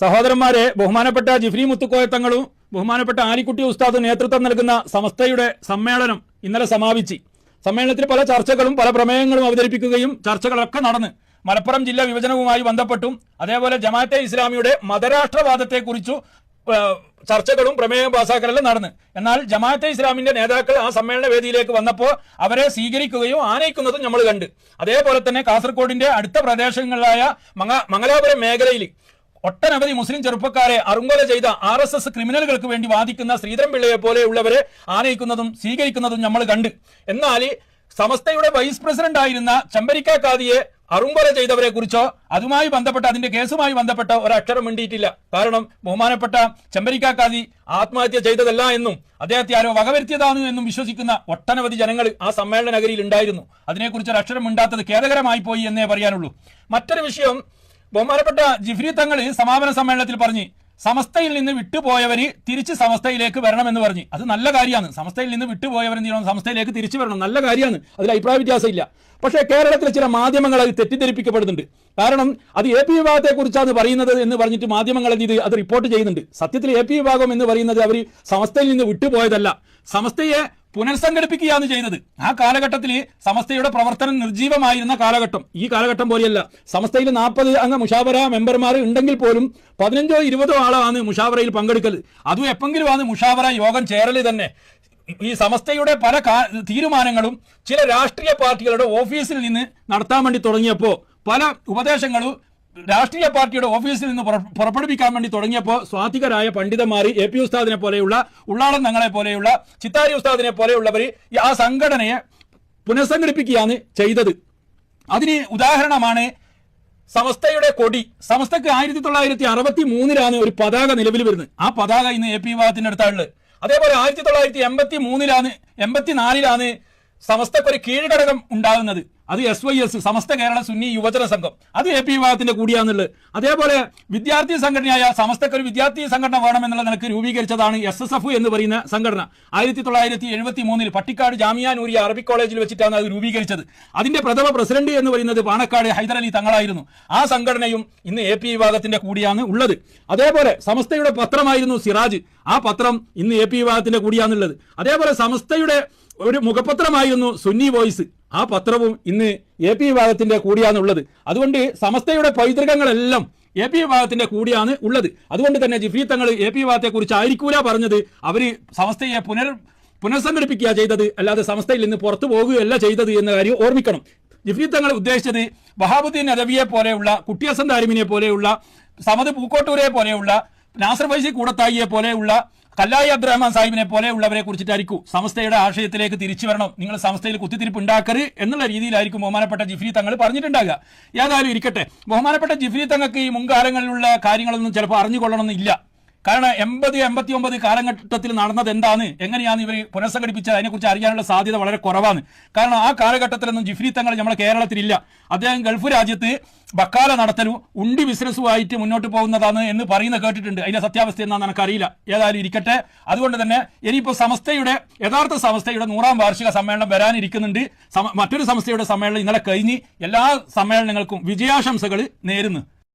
സഹോദരന്മാരെ ബഹുമാനപ്പെട്ട ജിഫ്രി മുത്തുക്കോയത്തങ്ങളും ബഹുമാനപ്പെട്ട ആലിക്കുട്ടി ഉസ്താദ് നേതൃത്വം നൽകുന്ന സമസ്തയുടെ സമ്മേളനം ഇന്നലെ സമാപിച്ചു. സമ്മേളനത്തിൽ പല ചർച്ചകളും പല പ്രമേയങ്ങളും അവതരിപ്പിക്കുകയും ചർച്ചകളൊക്കെ നടന്ന് മലപ്പുറം ജില്ലാ വിഭജനവുമായി ബന്ധപ്പെട്ടും അതേപോലെ ജമാഅത്തെ ഇസ്ലാമിയുടെ മതരാഷ്ട്രവാദത്തെക്കുറിച്ചു കുറിച്ചു ചർച്ചകളും പ്രമേയം പാസാക്കലെല്ലാം നടന്ന്. എന്നാൽ ജമാഅത്തെ ഇസ്ലാമിന്റെ നേതാക്കൾ ആ സമ്മേളന വേദിയിലേക്ക് വന്നപ്പോൾ അവരെ സ്വീകരിക്കുകയും ആനയിക്കുന്നതും നമ്മൾ കണ്ട്. അതേപോലെ തന്നെ കാസർഗോഡിന്റെ അടുത്ത പ്രദേശങ്ങളിലായ മംഗലാപുരം മേഖലയിൽ ഒട്ടനവധി മുസ്ലിം ചെറുപ്പക്കാരെ അറുങ്കൊല ചെയ്ത ആർ എസ് എസ് ക്രിമിനലുകൾക്ക് വേണ്ടി വാദിക്കുന്ന ശ്രീധരൻ പിള്ളയെ പോലെയുള്ളവരെ ആനയിക്കുന്നതും സ്വീകരിക്കുന്നതും നമ്മൾ കണ്ട്. എന്നാൽ സമസ്തയുടെ വൈസ് പ്രസിഡന്റ് ആയിരുന്ന ചമ്പരിക്ക കാദിയെ അറുങ്കൊല ചെയ്തവരെ കുറിച്ചോ അതുമായി ബന്ധപ്പെട്ട അതിന്റെ കേസുമായി ബന്ധപ്പെട്ട ഒരക്ഷരം മിണ്ടിയിട്ടില്ല. കാരണം ബഹുമാനപ്പെട്ട ചെമ്പരിക്ക കാതി ആത്മഹത്യ ചെയ്തതല്ല എന്നും അദ്ദേഹത്തെ ആരോ വകവരുത്തിയതാണ് എന്നും വിശ്വസിക്കുന്ന ഒട്ടനവധി ജനങ്ങൾ ആ സമ്മേളന നഗരിയിൽ ഉണ്ടായിരുന്നു. അതിനെക്കുറിച്ച് ഒരു അക്ഷരം മിണ്ടാത്തത് ഖേദകരമായി പോയി എന്നേ പറയാനുള്ളൂ. മറ്റൊരു വിഷയം ബഹുമാനപ്പെട്ട ജിഫ്രി തങ്ങൾ സമാപന സമ്മേളനത്തിൽ പറഞ്ഞു സമസ്തയിൽ നിന്ന് വിട്ടുപോയവര് തിരിച്ച് സമസ്തയിലേക്ക് വരണമെന്ന് പറഞ്ഞു. അത് നല്ല കാര്യമാണ്. സമസ്തയിൽ നിന്ന് വിട്ടുപോയവർ എന്ത് ചെയ്യണം? സമസ്തയിലേക്ക് തിരിച്ചു വരണം. നല്ല കാര്യമാണ്. അതിൽ അഭിപ്രായ വ്യത്യാസം ഇല്ല പക്ഷേ കേരളത്തിലെ ചില മാധ്യമങ്ങൾ അത് തെറ്റിദ്ധരിപ്പിക്കപ്പെടുന്നുണ്ട്. കാരണം അത് എ പി വിഭാഗത്തെ കുറിച്ചാണ് പറയുന്നത് എന്ന് പറഞ്ഞിട്ട് മാധ്യമങ്ങൾ എന്ത് ചെയ്ത് അത് റിപ്പോർട്ട് ചെയ്യുന്നുണ്ട്. സത്യത്തിൽ എ പി വിഭാഗം എന്ന് പറയുന്നത് അവർ സമസ്തയിൽ നിന്ന് വിട്ടുപോയതല്ല. സമസ്തയെ പുനർസംഘടിപ്പിക്കുകയാണ് ചെയ്തത് ആ കാലഘട്ടത്തിൽ സമസ്തയുടെ പ്രവർത്തനം നിർജീവമായിരുന്ന കാലഘട്ടം. ഈ കാലഘട്ടം പോലെയല്ല. സമസ്തയിൽ നാൽപ്പത് അംഗ മുഷാവറ മെമ്പർമാർ ഉണ്ടെങ്കിൽ പോലും പതിനഞ്ചോ ഇരുപതോ ആളാണ് മുഷാവറയിൽ പങ്കെടുക്കൽ അതും എപ്പെങ്കിലും ആണ് മുഷാവറ യോഗം ചേരൽ തന്നെ. ഈ സമസ്തയുടെ പല തീരുമാനങ്ങളും ചില രാഷ്ട്രീയ പാർട്ടികളുടെ ഓഫീസിൽ നിന്ന് നടത്താൻ വേണ്ടി തുടങ്ങിയപ്പോൾ പല ഉപദേശങ്ങളും രാഷ്ട്രീയ പാർട്ടിയുടെ ഓഫീസിൽ നിന്ന് പുറ- പുറപ്പെടുവിക്കാൻ വേണ്ടി തുടങ്ങിയപ്പോൾ സ്വാധികരായ പണ്ഡിതന്മാർ എ പി ഉസ്താദിനെ പോലെയുള്ള ഉള്ളാളം തങ്ങളെ പോലെയുള്ള ചിത്താരി ഉസ്താദിനെ പോലെയുള്ളവർ ആ സംഘടനയെ പുനഃസംഘടിപ്പിക്കുകയാണ് ചെയ്തത്. അതിന് ഉദാഹരണമാണ് സമസ്തയുടെ കൊടി. സമസ്തക്ക് ആയിരത്തി തൊള്ളായിരത്തി അറുപത്തി മൂന്നിലാണ് ഒരു പതാക നിലവിൽ വരുന്നത്. ആ പതാക ഇന്ന് എ പി വിഭാഗത്തിന്റെ അടുത്താണുള്ളത്. അതേപോലെ ആയിരത്തി തൊള്ളായിരത്തി എൺപത്തി മൂന്നിലാണ് എൺപത്തിനാലിലാണ് സമസ്തക്ക് ഒരു കീഴ്ഘടകം ഉണ്ടാകുന്നത്. അത് S Y S Samastha Kerala Sunni Yuvajana Sangham. അത് എ പി വിഭാഗത്തിന്റെ കൂടിയാന്നുള്ളത്. അതേപോലെ വിദ്യാർത്ഥി സംഘടനയായ സമസ്തക്ക് ഒരു വിദ്യാർത്ഥി സംഘടന വേണമെന്നുള്ള നിലയ്ക്ക് രൂപീകരിച്ചതാണ് എസ് എസ് എഫ് എന്ന് പറയുന്ന സംഘടന. ആയിരത്തി തൊള്ളായിരത്തി എഴുപത്തി മൂന്നിൽ പട്ടിക്കാട് ജാമിയ അറബി കോളേജിൽ വെച്ചിട്ടാണ് അത് രൂപീകരിച്ചത്. അതിന്റെ പ്രഥമ പ്രസിഡന്റ് എന്ന് പറയുന്നത് പാണക്കാട് ഹൈദരലി തങ്ങളായിരുന്നു. ആ സംഘടനയും ഇന്ന് എ പി വിഭാഗത്തിന്റെ കൂടിയാണ് ഉള്ളത്. അതേപോലെ സമസ്തയുടെ പത്രമായിരുന്നു സിറാജ്. ആ പത്രം ഇന്ന് എ പി വിഭാഗത്തിന്റെ കൂടിയാണുള്ളത് അതേപോലെ സമസ്തയുടെ ഒരു മുഖപത്രമായിരുന്നു സുന്നി വോയിസ്. ആ പത്രവും ഇന്ന് എ പി വിഭാഗത്തിന്റെ കൂടിയാണുള്ളത്. അതുകൊണ്ട് സമസ്തയുടെ പൈതൃകങ്ങളെല്ലാം എ പി വിഭാഗത്തിന്റെ കൂടിയാണ് ഉള്ളത്. അതുകൊണ്ട് തന്നെ ജിഫി തങ്ങൾ എ പി വിഭാഗത്തെ കുറിച്ച് ആയിരിക്കൂല പറഞ്ഞത്. അവർ സമസ്തയെ പുനർ പുനഃസംഘടിപ്പിക്കുക ചെയ്തത്. അല്ലാതെ സമസ്തയിൽ നിന്ന് പുറത്തു പോകുകയല്ല ചെയ്തത് എന്ന കാര്യം ഓർമ്മിക്കണം. ജിഫ്രി തങ്ങൾ ഉദ്ദേശിച്ചത് വഹാബുദ്ദീൻ അദവിയെ പോലെയുള്ള കുട്ടിയസൻ അരിമിനെ പോലെയുള്ള സമത് പൂക്കോട്ടൂരെ പോലെയുള്ള നാസർ ഫൈസി കൂടത്തായിയെ പോലെയുള്ള കല്ലായി അബ്ദുറഹ്മാൻ സാഹിബിനെ പോലെയുള്ളവരെ കുറിച്ചിട്ടായിരിക്കും സംസ്ഥയുടെ ആശയത്തിലേക്ക് തിരിച്ചു വരണം. നിങ്ങൾ സംസ്ഥയിൽ കുത്തിത്തിരിപ്പ് ഉണ്ടാക്കരുത് എന്നുള്ള രീതിയിലായിരിക്കും ബഹുമാനപ്പെട്ട ജിഫ്രി തങ്ങൾ പറഞ്ഞിട്ടുണ്ടാകുക ഏതായാലും ഇരിക്കട്ടെ. ബഹുമാനപ്പെട്ട ജിഫ്രി തങ്ങൾക്ക് ഈ മുൻകാലങ്ങളിലുള്ള കാര്യങ്ങളൊന്നും ചിലപ്പോൾ അറിഞ്ഞുകൊള്ളണമെന്നില്ല. കാരണം എൺപത് എൺപത്തി ഒമ്പത് കാലഘട്ടത്തിൽ നടന്നത് എന്താണ് എങ്ങനെയാണ് ഇവർ പുനഃസംഘടിപ്പിച്ചത് അതിനെക്കുറിച്ച് അറിയാനുള്ള സാധ്യത വളരെ കുറവാണ്. കാരണം ആ കാലഘട്ടത്തിലൊന്നും ജിഫ്രി തങ്ങൾ നമ്മുടെ കേരളത്തിലില്ല. അദ്ദേഹം ഗൾഫ് രാജ്യത്ത് ബക്കാല നടത്തലും ഉണ്ടി ബിസിനസ്സുമായിട്ട് മുന്നോട്ട് പോകുന്നതാണ് എന്ന് പറയുന്ന കേട്ടിട്ടുണ്ട്. അതിന്റെ സത്യാവസ്ഥ എന്താണെന്ന് എനിക്കറിയില്ല. ഏതായാലും ഇരിക്കട്ടെ. അതുകൊണ്ട് തന്നെ ഇനിയിപ്പോൾ സംസ്ഥയുടെ യഥാർത്ഥ സംസ്ഥയുടെ നൂറാം വാർഷിക സമ്മേളനം വരാനിരിക്കുന്നുണ്ട്. മറ്റൊരു സംസ്ഥയുടെ സമ്മേളനം ഇന്നലെ കഴിഞ്ഞ് എല്ലാ സമ്മേളനങ്ങൾക്കും വിജയാശംസകൾ നേരുന്നു.